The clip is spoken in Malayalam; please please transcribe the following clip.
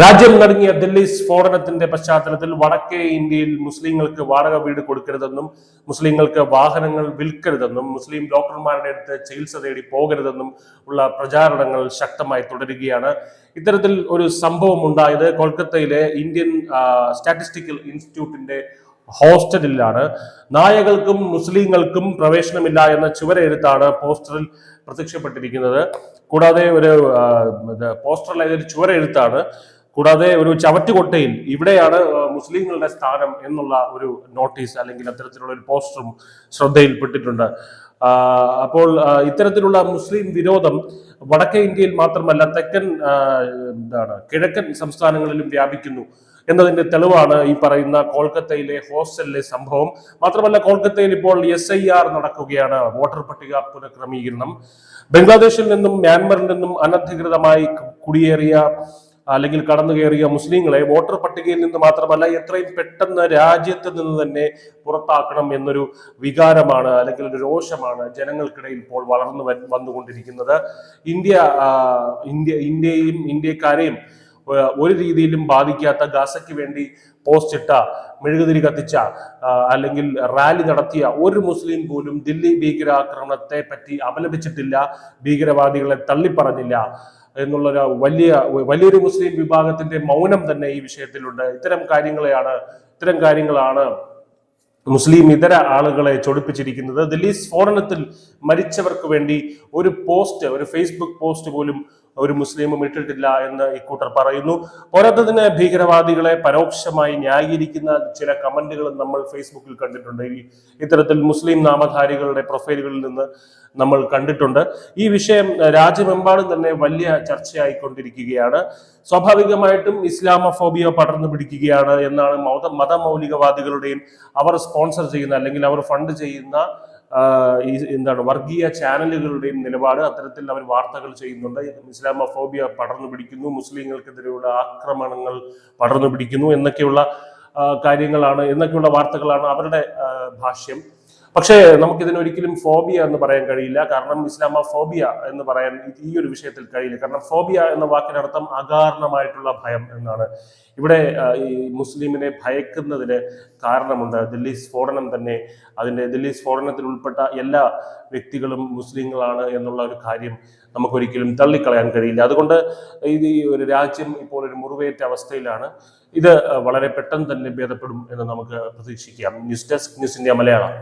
രാജ്യം നടങ്ങിയ ദില്ലി സ്ഫോടനത്തിന്റെ പശ്ചാത്തലത്തിൽ വടക്കേ ഇന്ത്യയിൽ മുസ്ലിങ്ങൾക്ക് വാടക വീട് കൊടുക്കരുതെന്നും മുസ്ലിങ്ങൾക്ക് വാഹനങ്ങൾ വിൽക്കരുതെന്നും മുസ്ലിം ഡോക്ടർമാരുടെ അടുത്ത് ചികിത്സ തേടി പോകരുതെന്നും ഉള്ള പ്രചാരണങ്ങൾ ശക്തമായി തുടരുകയാണ്. ഇത്തരത്തിൽ ഒരു സംഭവം ഉണ്ടായത് കൊൽക്കത്തയിലെ ഇന്ത്യൻ സ്റ്റാറ്റിസ്റ്റിക്കൽ ഇൻസ്റ്റിറ്റ്യൂട്ടിന്റെ ഹോസ്റ്റലിലാണ്. നായകൾക്കും മുസ്ലിങ്ങൾക്കും പ്രവേശനമില്ല എന്ന ചുവരെഴുത്താണ് പോസ്റ്ററിൽ പ്രത്യക്ഷപ്പെട്ടിരിക്കുന്നത്. കൂടാതെ ഒരു പോസ്റ്ററിലായ ഒരു ചുവരെഴുത്താണ്. കൂടാതെ ഒരു ചവറ്റുകൊട്ടയിൽ ഇവിടെയാണ് മുസ്ലിങ്ങളുടെ സ്ഥാനം എന്നുള്ള ഒരു നോട്ടീസ് അല്ലെങ്കിൽ അത്തരത്തിലുള്ള ഒരു പോസ്റ്ററും ശ്രദ്ധയിൽപ്പെട്ടിട്ടുണ്ട്. അപ്പോൾ ഇത്തരത്തിലുള്ള മുസ്ലിം വിരോധം വടക്കേ ഇന്ത്യയിൽ മാത്രമല്ല തെക്കൻ എന്താണ് കിഴക്കൻ സംസ്ഥാനങ്ങളിലും വ്യാപിക്കുന്നു എന്നതിന്റെ തെളിവാണ് ഈ പറയുന്ന കൊൽക്കത്തയിലെ ഹോസ്റ്റലിലെ സംഭവം. മാത്രമല്ല കൊൽക്കത്തയിൽ ഇപ്പോൾ എസ് ഐ ആർ നടക്കുകയാണ് വോട്ടർ പട്ടിക പുനഃക്രമീകരണം. ബംഗ്ലാദേശിൽ നിന്നും മ്യാൻമറിൽ നിന്നും അനധികൃതമായി കുടിയേറിയ അല്ലെങ്കിൽ കടന്നു കയറിയ മുസ്ലിങ്ങളെ വോട്ടർ പട്ടികയിൽ നിന്ന് മാത്രമല്ല എത്രയും പെട്ടെന്ന് രാജ്യത്ത് നിന്ന് തന്നെ പുറത്താക്കണം എന്നൊരു വികാരമാണ് അല്ലെങ്കിൽ ഒരു രോഷമാണ് ജനങ്ങൾക്കിടയിൽ ഇപ്പോൾ വളർന്നു വന്നുകൊണ്ടിരിക്കുന്നത്. ഇന്ത്യ ഇന്ത്യ ഇന്ത്യയും ഇന്ത്യക്കാരെയും ഒരു രീതിയിലും ബാധിക്കാത്ത ഗാസയ്ക്ക് വേണ്ടി പോസ്റ്റ് ഇട്ട മെഴുകുതിരി കത്തിച്ച അല്ലെങ്കിൽ റാലി നടത്തിയ ഒരു മുസ്ലിം പോലും ദില്ലി ഭീകരാക്രമണത്തെ പറ്റി അപലപിച്ചിട്ടില്ല ഭീകരവാദികളെ തള്ളിപ്പറഞ്ഞില്ല. എന്നുള്ളൊരു വലിയ വലിയൊരു മുസ്ലിം വിഭാഗത്തിന്റെ മൗനം തന്നെ ഈ വിഷയത്തിലുണ്ട്. ഇത്തരം കാര്യങ്ങളെയാണ് ഇത്തരം കാര്യങ്ങളാണ് മുസ്ലിം ഇതര ആളുകളെ ചൊടിപ്പിച്ചിരിക്കുന്നത്. ദില്ലി സ്ഫോടനത്തിൽ മരിച്ചവർക്ക് വേണ്ടി ഒരു പോസ്റ്റ് ഒരു ഫേസ്ബുക്ക് പോസ്റ്റ് പോലും ഒരു മുസ്ലിമും ഇട്ടിട്ടില്ല എന്ന് ഇക്കൂട്ടർ പറയുന്നു. പോരാത്തതിന് ഭീകരവാദികളെ പരോക്ഷമായി ന്യായീകരിക്കുന്ന ചില കമന്റുകൾ നമ്മൾ ഫേസ്ബുക്കിൽ കണ്ടിട്ടുണ്ട്. ഈ ഇത്തരത്തിൽ മുസ്ലിം നാമധാരികളുടെ പ്രൊഫൈലുകളിൽ നിന്ന് നമ്മൾ കണ്ടിട്ടുണ്ട്. ഈ വിഷയം രാജ്യമെമ്പാടും തന്നെ വലിയ ചർച്ചയായിക്കൊണ്ടിരിക്കുകയാണ്. സ്വാഭാവികമായിട്ടും ഇസ്ലാമോഫോബിയ പടർന്നു പിടിക്കുകയാണ് എന്നാണ് മത മതമൗലികവാദികളുടെയും അവർ സ്പോൺസർ ചെയ്യുന്ന അല്ലെങ്കിൽ അവർ ഫണ്ട് ചെയ്യുന്ന ഈ എന്താണ് വർഗീയ ചാനലുകളുടെയും നിലപാട് അത്തരത്തിൽ അവർ വാർത്തകൾ ചെയ്യുന്നുണ്ട്. ഇസ്ലാമോഫോബിയ പടർന്നു പിടിക്കുന്നു മുസ്ലിങ്ങൾക്കെതിരെയുള്ള ആക്രമണങ്ങൾ പടർന്നു പിടിക്കുന്നു എന്നൊക്കെയുള്ള കാര്യങ്ങളാണ് എന്നൊക്കെയുള്ള വാർത്തകളാണ് അവരുടെ ഭാഷ്യം. പക്ഷേ നമുക്കിതിനൊരിക്കലും ഫോബിയ എന്ന് പറയാൻ കഴിയില്ല. കാരണം ഇസ്ലാമ ഫോബിയ എന്ന് പറയാൻ ഈ- ഒരു വിഷയത്തിൽ കഴിയില്ല. കാരണം ഫോബിയ എന്ന വാക്കിനർത്ഥം അകാരണമായിട്ടുള്ള ഭയം എന്നാണ്. ഇവിടെ ഈ മുസ്ലിമിനെ ഭയക്കുന്നതിന് കാരണമുണ്ട്. ദില്ലി സ്ഫോടനം തന്നെ അതിന്റെ ദില്ലി സ്ഫോടനത്തിൽ ഉൾപ്പെട്ട എല്ലാ വ്യക്തികളും മുസ്ലിങ്ങളാണ് എന്നുള്ള ഒരു കാര്യം നമുക്കൊരിക്കലും തള്ളിക്കളയാൻ കഴിയില്ല. അതുകൊണ്ട് ഇത് ഈ ഒരു രാജ്യം ഇപ്പോൾ ഒരു മുറിവേറ്റ അവസ്ഥയിലാണ്. ഇത് വളരെ പെട്ടെന്ന് തന്നെ ഭേദപ്പെടും എന്ന് നമുക്ക് പ്രതീക്ഷിക്കാം. News desk news India Malayalam.